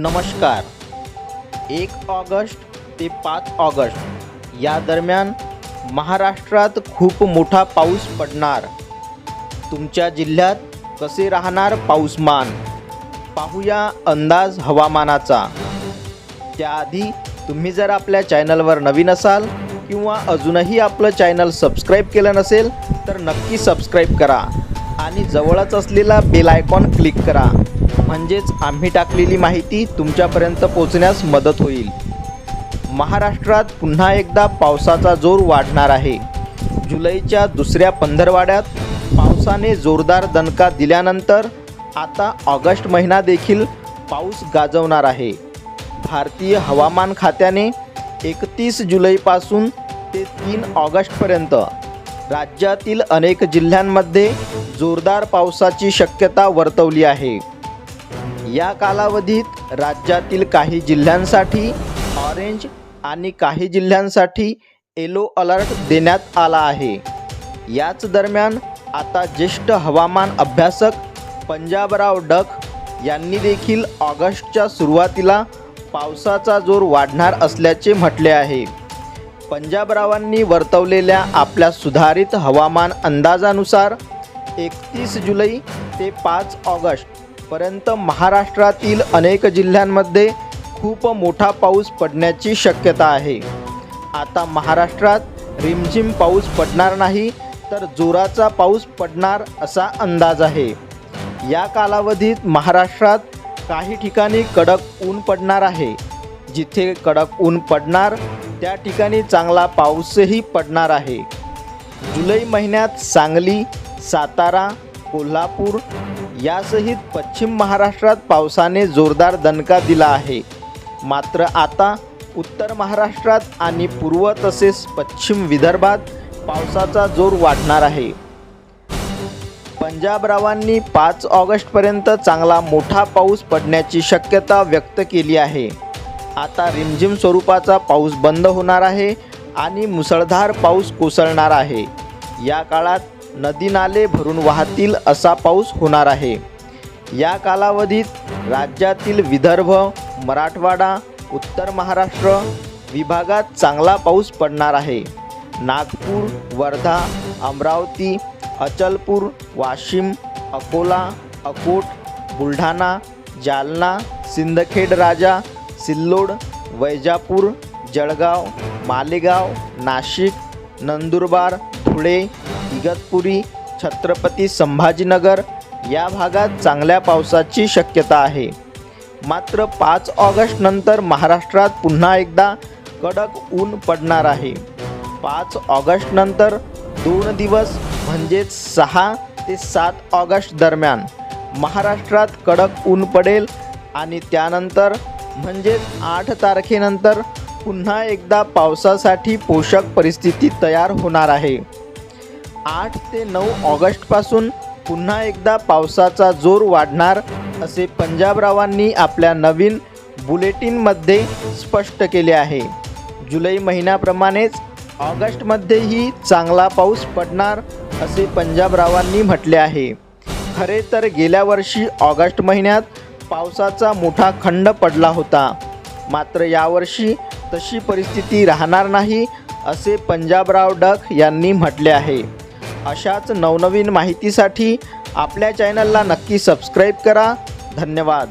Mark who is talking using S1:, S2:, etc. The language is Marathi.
S1: नमस्कार. एक ऑगस्ट ते पाच ऑगस्ट या दरम्यान महाराष्ट्रात खूप मोठा पाऊस पडणार. तुमच्या जिल्ह्यात कसे राहणार पाऊसमान? पाहूया अंदाज हवामानाचा. त्याआधी तुम्ही जर आपल्या चॅनलवर नवीन असाल किंवा अजूनही आपलं चॅनल सबस्क्राईब केलं नसेल तर नक्की सबस्क्राईब करा आणि जवळच असलेला बेल आयकॉन क्लिक करा. म्हणजेच आम्ही टाकलेली माहिती तुमच्यापर्यंत पोचण्यास मदत होईल. महाराष्ट्रात पुन्हा एकदा पावसाचा जोर वाढणार आहे. जुलैच्या दुसऱ्या पंधरवाड्यात पावसाने जोरदार दणका दिल्यानंतर आता ऑगस्ट महिना देखील पाऊस गाजवणार आहे. भारतीय हवामान खात्याने एकतीस जुलैपासून ते तीन ऑगस्टपर्यंत राज्यातील अनेक जिल्ह्यांमध्ये जोरदार पावसाची शक्यता वर्तवली आहे. या कालावधीत राज्यातील काही जिल्ह्यांसाठी ऑरेंज आणि काही जिल्ह्यांसाठी येलो अलर्ट देण्यात आला आहे. याच दरम्यान आता ज्येष्ठ हवामान अभ्यासक पंजाबराव डक यांनी देखील ऑगस्टच्या सुरुवातीला पावसाचा जोर वाढणार असल्याचे म्हटले आहे. पंजाबरावांनी वर्तवलेल्या आपल्या सुधारित हवामान अंदाजानुसार एकतीस जुलै ते पाच ऑगस्ट पर्यंत महाराष्ट्रातील अनेक जिल्ह्यांमध्ये खूप मोठा पाऊस पडण्याची शक्यता आहे. आता महाराष्ट्रात रिमझिम पाऊस पडणार नाही तर जोराचा पाऊस पडणार असा अंदाज आहे. या कालावधीत महाराष्ट्रात काही ठिकाणी कडक ऊन पडणार आहे. जिथे कडक ऊन पडणार त्या ठिकाणी चांगला पाऊसही पडणार आहे. जुलै महिन्यात सांगली सातारा कोल्हापूर यासहित पश्चिम महाराष्ट्रात पावसाने जोरदार दणका दिला आहे. मात्र आता उत्तर महाराष्ट्रात आणि पूर्व तसेच पश्चिम विदर्भात पावसाचा जोर वाढणार आहे. पंजाबरावांनी पाच ऑगस्टपर्यंत चांगला मोठा पाऊस पडण्याची शक्यता व्यक्त केली आहे. आता रिमझिम स्वरूपाचा पाऊस बंद होणार आहे आणि मुसळधार पाऊस कोसळणार आहे. या काळात नदी नाले भरून वाहतील असा पाऊस होणार आहे. या कालावधीत राज्यातील विदर्भ मराठवाडा उत्तर महाराष्ट्र विभागात चांगला पाऊस पडणार आहे. नागपूर वर्धा अमरावती अचलपूर वाशिम अकोला अकोट बुलढाणा जालना सिंदखेड राजा सिल्लोड वैजापूर जळगाव मालेगाव नाशिक नंदुरबार धुळे इगतपुरी छत्रपती संभाजीनगर या भागात चांगल्या पावसाची शक्यता आहे. मात्र पाच ऑगस्ट नंतर महाराष्ट्रात पुन्हा एकदा कडक ऊन पडणार आहे. पाच ऑगस्ट नंतर दोन दिवस म्हणजेच सहा ते सात ऑगस्ट दरम्यान महाराष्ट्रात कडक ऊन पडेल आणि त्यानंतर म्हणजेच आठ तारखेनंतर पुन्हा एकदा पावसासाठी पोषक परिस्थिती तयार होणार आहे. आठ ते नऊ ऑगस्टपासून पुन्हा एकदा पावसाचा जोर वाढणार असे पंजाबरावांनी आपल्या नवीन बुलेटिनमध्ये स्पष्ट केले आहे. जुलै महिन्याप्रमाणेच ऑगस्टमध्येही चांगला पाऊस पडणार असे पंजाबरावांनी म्हटले आहे. खरे तर गेल्या वर्षी ऑगस्ट महिन्यात पावसाचा मोठा खंड पडला होता. मात्र यावर्षी तशी परिस्थिती राहणार नाही असे पंजाबराव डक यांनी म्हटले आहे. अशाच नवनवीन माहितीसाठी आपल्या चॅनलला नक्की सबस्क्राईब करा. धन्यवाद.